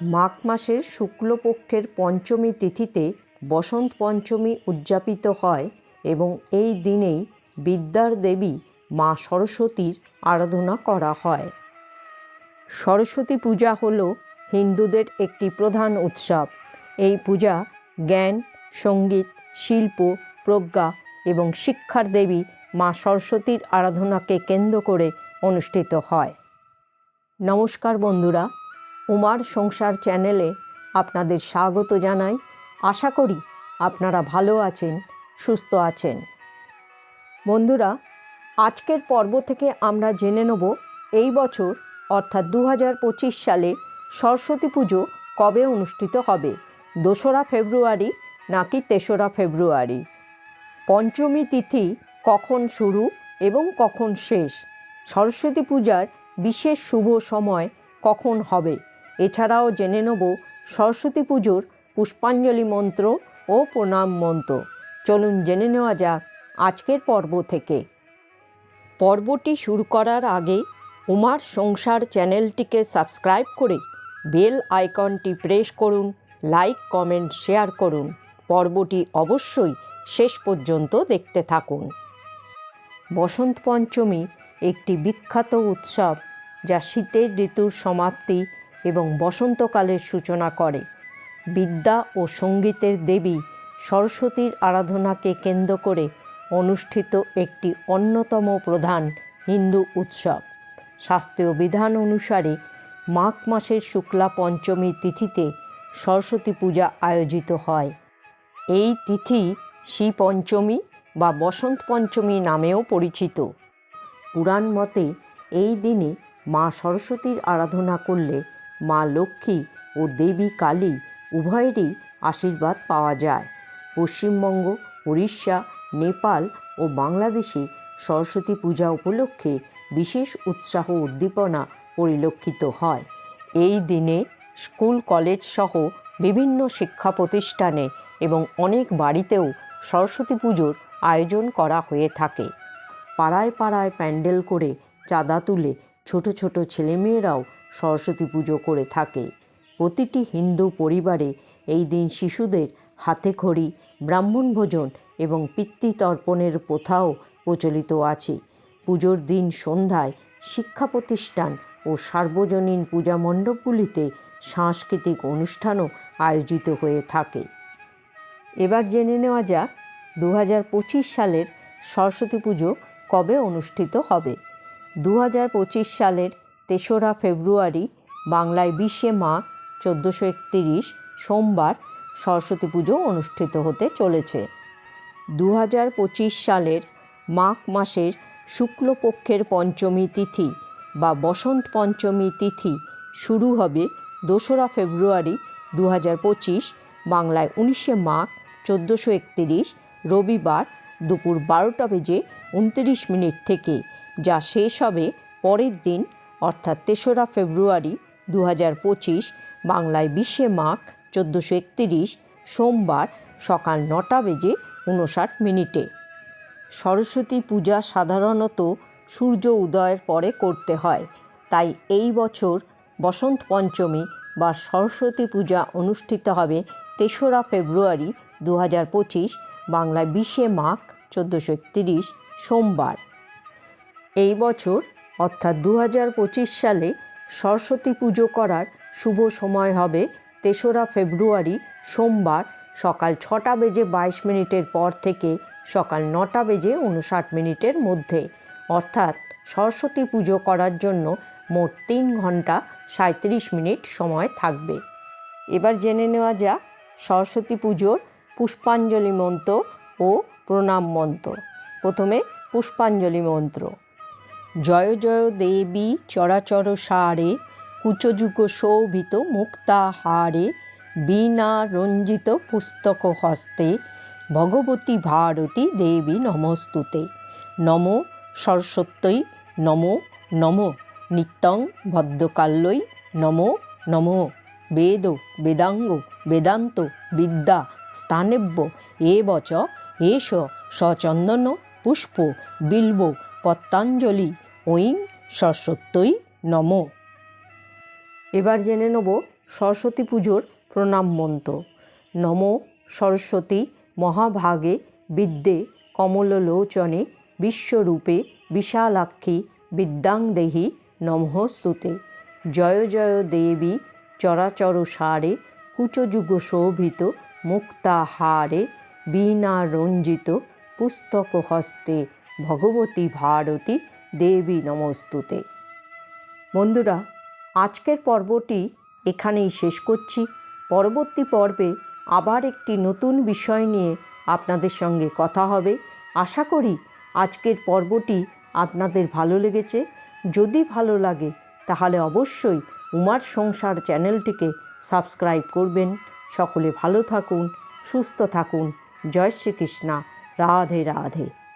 মাঘ মাসের শুক্লপক্ষের পঞ্চমী তিথিতে বসন্ত পঞ্চমী উদযাপিত হয় এবং এই দিনেই বিদ্যার দেবী মা সরস্বতীর আরাধনা করা হয়। সরস্বতী পূজা হল হিন্দুদের একটি প্রধান উৎসব। এই পূজা জ্ঞান, সংগীত, শিল্প, প্রজ্ঞা এবং শিক্ষার দেবী মা সরস্বতীর আরাধনাকে কেন্দ্র করে অনুষ্ঠিত হয়। নমস্কার বন্ধুরা উমার সংসার চ্যানেলে আপনাদের স্বাগত জানাই। আশা করি আপনারা ভালো আছেন, সুস্থ আছেন। বন্ধুরা, আজকের পর্ব থেকে আমরা জেনে নেব এই বছর, অর্থাৎ দু হাজার পঁচিশ সালে সরস্বতী পুজো কবে অনুষ্ঠিত হবে? দোসরা ফেব্রুয়ারি নাকি তেসরা ফেব্রুয়ারি? পঞ্চমী তিথি কখন শুরু এবং কখন শেষ? সরস্বতী পূজার বিশেষ শুভ সময় কখন হবে? এছাড়াও জেনে নেব সরস্বতী পুজোর পুষ্পাঞ্জলি মন্ত্র ও প্রণাম মন্ত্র। চলুন জেনে নেওয়া যাক আজকের পর্ব থেকে। পর্বটি শুরু করার আগে উমার সংসার চ্যানেলটিকে সাবস্ক্রাইব করে বেল আইকনটি প্রেস করুন, লাইক, কমেন্ট, শেয়ার করুন। পর্বটি অবশ্যই শেষ পর্যন্ত দেখতে থাকুন। বসন্ত পঞ্চমী একটি বিখ্যাত উৎসব যা শীতের ঋতুর সমাপ্তি এবং বসন্তকালের সূচনা করে। বিদ্যা ও সঙ্গীতের দেবী সরস্বতীর আরাধনাকে কেন্দ্র করে অনুষ্ঠিত একটি অন্যতম প্রধান হিন্দু উৎসব। শাস্ত্রীয় বিধান অনুসারে মাঘ মাসের শুক্লা পঞ্চমী তিথিতে সরস্বতী পূজা আয়োজিত হয়। এই তিথি শ্রী পঞ্চমী বা বসন্ত পঞ্চমী নামেও পরিচিত। পুরাণ মতে এই দিনে মা সরস্বতীর আরাধনা করলে মা লক্ষ্মী ও দেবী কালী উভয়েরই আশীর্বাদ পাওয়া যায়। পশ্চিমবঙ্গ, উড়িষ্যা, নেপাল ও বাংলাদেশে সরস্বতী পূজা উপলক্ষে বিশেষ উৎসাহ উদ্দীপনা পরিলক্ষিত হয়। এই দিনে স্কুল, কলেজ সহ বিভিন্ন শিক্ষা প্রতিষ্ঠানে এবং অনেক বাড়িতেও সরস্বতী পুজোর আয়োজন করা হয়ে থাকে। পাড়ায় পাড়ায় প্যান্ডেল করে চাঁদা তুলে ছোট ছোট ছেলেমেয়েরাও সরস্বতী পুজো করে থাকে। প্রতিটি হিন্দু পরিবারে এই দিন শিশুদের হাতে খড়ি, ব্রাহ্মণ ভোজন এবং পিতৃতর্পণের প্রথাও প্রচলিত আছে। পুজোর দিন সন্ধ্যায় শিক্ষা প্রতিষ্ঠান ও সার্বজনীন পূজা মণ্ডপগুলিতে সাংস্কৃতিক অনুষ্ঠানও আয়োজিত হয়ে থাকে। এবার জেনে নেওয়া যাক দু হাজার পঁচিশ সালের সরস্বতী পুজো কবে অনুষ্ঠিত হবে? দু হাজার পঁচিশ সালের তেসরা ফেব্রুয়ারি, বাংলায় বিশে মাঘ চোদ্দোশো একতিরিশ, সোমবার সরস্বতী পুজো অনুষ্ঠিত হতে চলেছে। দু হাজার পঁচিশ সালের মাঘ মাসের শুক্লপক্ষের পঞ্চমী তিথি বা বসন্ত পঞ্চমী তিথি শুরু হবে দোসরা ফেব্রুয়ারি দু হাজার পঁচিশ, বাংলায় উনিশে মাঘ, চোদ্দোশো একতিরিশ, রবিবার দুপুর বারোটা বেজে উনতিরিশ মিনিট থেকে, যা শেষ হবে পরের দিন অর্থাৎ তেসরা ফেব্রুয়ারি দু হাজার পঁচিশ, বাংলায় বিশে মাঘ চোদ্দোশো একতিরিশ, সোমবার সকাল নটা বেজে উনষাট মিনিটে। সরস্বতী পূজা সাধারণত সূর্য উদয়ের পরে করতে হয়, তাই এই বছর বসন্ত পঞ্চমী বা সরস্বতী পূজা অনুষ্ঠিত হবে তেসরা ফেব্রুয়ারি দু হাজার পঁচিশ, বাংলায় বিশে মাঘ চোদ্দোশো একতিরিশ, সোমবার। এই বছর অর্থাৎ দু হাজার পঁচিশ সালে সরস্বতী পুজো করার শুভ সময় হবে তেসরা ফেব্রুয়ারি সোমবার সকাল ছটা বেজে বাইশ মিনিটের পর থেকে সকাল নটা বেজে উনষাট মিনিটের মধ্যে। অর্থাৎ সরস্বতী পুজো করার জন্য মোট তিন ঘণ্টা সাঁত্রিশ মিনিট সময় থাকবে। এবার জেনে নেওয়া যাক সরস্বতী পুজোর পুষ্পাঞ্জলি মন্ত্র ও প্রণাম মন্ত্র। প্রথমে পুষ্পাঞ্জলি মন্ত্র। জয় জয় দেবী চরাচর সারে, কুচযুগ শোভিত মুক্তাহারে, বীণা রঞ্জিত পুস্তক হস্তে, ভগবতী ভারতী দেবী নমস্তুতে। নম সরস্বত্যই নম নম। নিত্যং ভদ্রকাল্যই নম নম। বেদ বেদাঙ্গ বেদান্ত বিদ্যা স্থানেব্য এবচ এষ সচন্দন পুষ্প বিল্ব পত্তাঞ্জলি। ঐং সরস্বত্যই নম। এবার জেনে নেব সরস্বতী পুজোর প্রণাম মন্ত্র। নম সরস্বতী মহাভাগে বিদ্যে কমললোচনে বিশ্বরূপে বিশালাক্ষী বিদ্যাং দেহি নমঃস্তুতে জয় জয় দেবী চরাচর সারে কুচযুগ শোভিত মুক্তাহারে বীণা রঞ্জিত পুস্তক হস্তে ভগবতী ভারতী দেবী নমস্তুতে। বন্ধুরা, আজকের পর্বটি এখানেই শেষ করছি। পরবর্তী পর্বে আবার একটি নতুন বিষয় নিয়ে আপনাদের সঙ্গে কথা হবে। আশা করি আজকের পর্বটি আপনাদের ভালো লেগেছে। যদি ভালো লাগে, তাহলে অবশ্যই উমার সংসার চ্যানেলটিকে সাবস্ক্রাইব করবেন। সকলে ভালো থাকুন, সুস্থ থাকুন। জয় শ্রীকৃষ্ণা। রাধে রাধে।